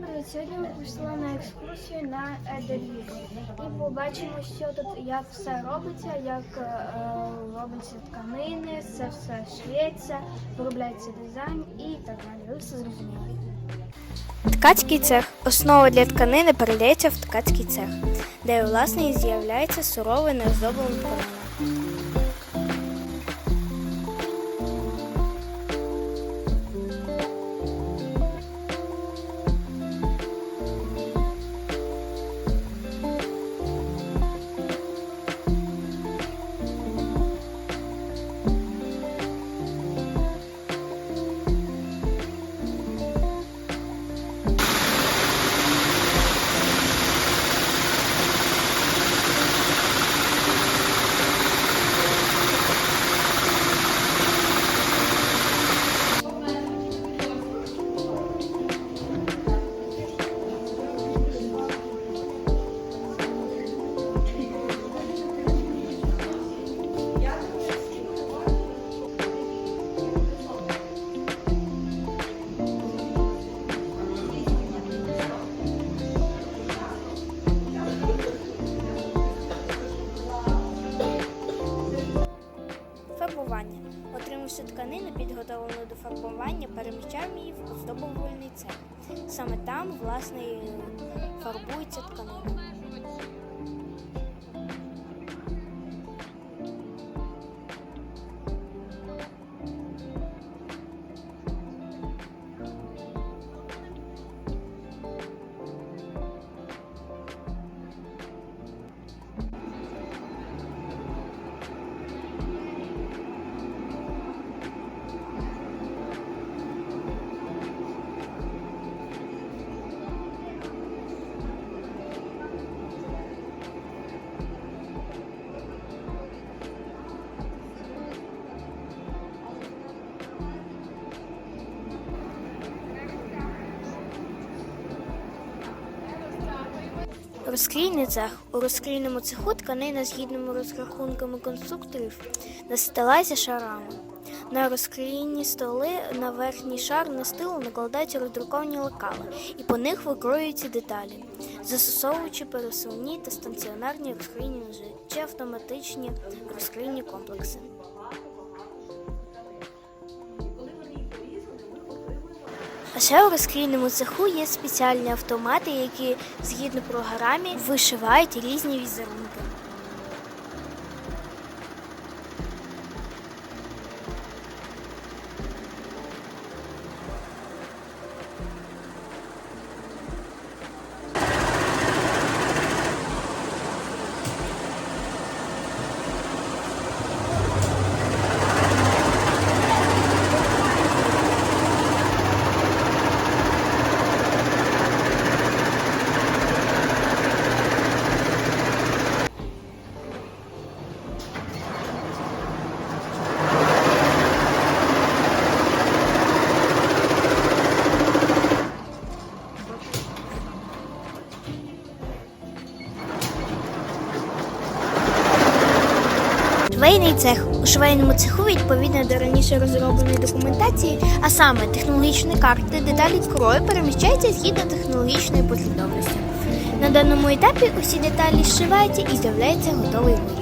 Привіт! Сьогодні ми прийшли на екскурсію на Еделіс. І побачимо, що тут як все робиться, як е, робляться тканини, це все шиється, виробляється дизайн і так далі. Ви все зрозуміли. Ткацький цех. Основа для тканини передається в ткацький цех, де власне і з'являється суровий неоздоблений тканина. Фарбування. Отримавши тканину, підготовлену до фарбування, переміщаємо її в оздоблювальний цех. Саме там, власне, і фарбується тканина. Розкрійний цех. У розкрійному цеху тканина згідними розрахунками конструкторів настилається шарами. На розкрійні столи на верхній шар настилу накладаються роздруковані лекали, і по них викроюються деталі, застосовуючи пересувні та станціонарні розкрійні чи автоматичні розкрійні комплекси. А ще у розкрійному цеху є спеціальні автомати, які згідно програмі вишивають різні візерунки. Швейний цех. У швейному цеху відповідно до раніше розробленої документації, а саме технологічні карти, деталі крою переміщаються згідно технологічної послідовності. На даному етапі усі деталі зшиваються і з'являється готовий виріб.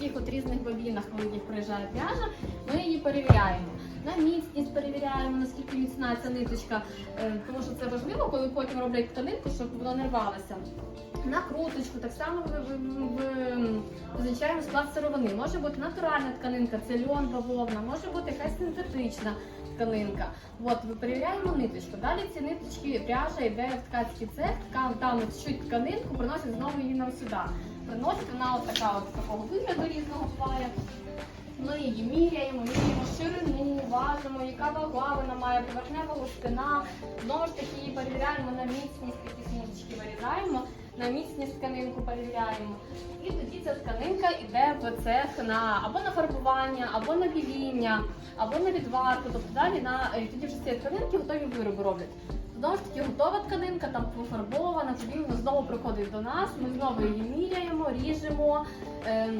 Таких от різних бобінах, великих приїжджає пряжа, ми її перевіряємо. На міцність перевіряємо, наскільки міцна ця ниточка, е, тому що це важливо, коли потім роблять тканинку, щоб вона не рвалася. Накруточку, так само ви- ви- ви- визначаємо склад сировини. Може бути натуральна тканинка, це льон, бавовна, може бути якась синтетична тканинка. От, перевіряємо ниточку. Далі ці ниточки пряжа йде в ткацький цех, ткан там чуть тканинку, приносять знову її нам сюди. Приносить вона от така от такого вигляду різного плая. Ми її міряємо, міряємо ширину, важимо, яка вага вона має, поверхнева густина. Знову ж таки її перевіряємо на міцність, такі смужечки вирізаємо. На міцність тканинку перевіряємо. І тоді ця тканинка йде в цех на або на фарбування, або на біління, або на відварку. Тобто далі на е, тоді вже ці тканинки готові вироби роблять. Знову ж таки, готова тканинка, там пофарбована, тоді вона знову приходить до нас. Ми знову її міряємо, ріжемо. Е,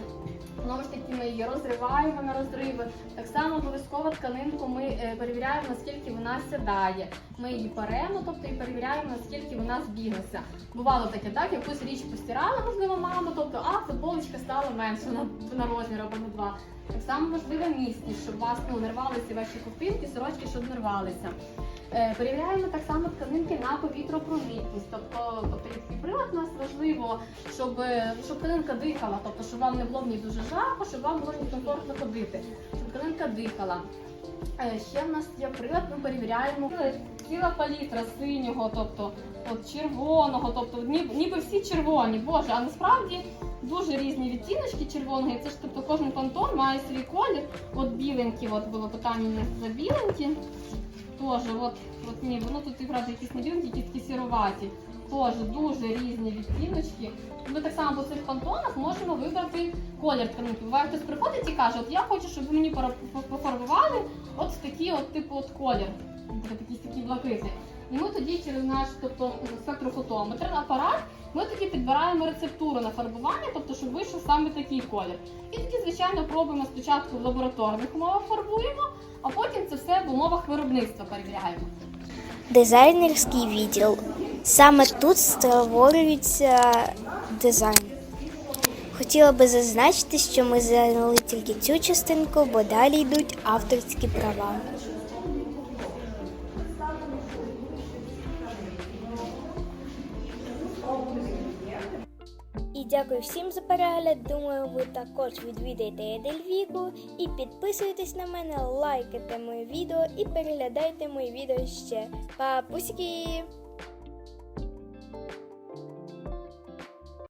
Знову ж таки, ми її розриваємо на розриви. Так само обов'язково тканинку ми е, перевіряємо, наскільки вона сідає. Ми її перемо, тобто і перевіряємо, наскільки вона збіглася. Бувало таке, так, якусь річ постирала, можливо, мама, тобто, а футболочка стала менше на, на розмір або на два. Так само важлива міцність, щоб у вас ну, не рвалися ваші ковтинки, сорочки, щоб не рвалися. Е, Перевіряємо так само тканинки на повітропровідність. Тобто, тобто прилад у нас важливо, щоб, е, щоб тканинка дихала, тобто щоб вам не було в дуже жарко, щоб вам було комфортно ходити, щоб тканинка дихала. Е, Ще в нас є прилад, ми перевіряємо ціла палітра синього, тобто от червоного, тобто ні- ніби всі червоні, боже, а насправді дуже різні відтіночки червоного. Це ж тобто кожен пантон має свій колір. От біленький, от було питання за біленькі. Тоже, от, от ні, воно тут якраз якісь не біленькі, якісь такі сіроваті. Теж дуже різні відтіночки. Ми так само по цих пантонах можемо вибрати колір тканинки. Буває, хтось приходить і каже, от я хочу, щоб ви мені пофарбували от такий от типу от колір, такий такий блакитний. І ми тоді через наш тобто, спектрофотометр апарат ми тоді підбираємо рецептуру на фарбування, тобто щоб вийшов саме такий колір. І тоді, звичайно, пробуємо спочатку в лабораторних умовах фарбуємо, а потім це все в умовах виробництва перевіряємо. Дизайнерський відділ. Саме тут створюється дизайн. Хотіла би зазначити, що ми зайняли тільки цю частинку, бо далі йдуть авторські права. Дякую всім за перегляд. Думаю, ви також відвідаєте Едельвіку і підписуйтесь на мене, лайкайте моє відео і переглядайте мої відео ще. Папуськи!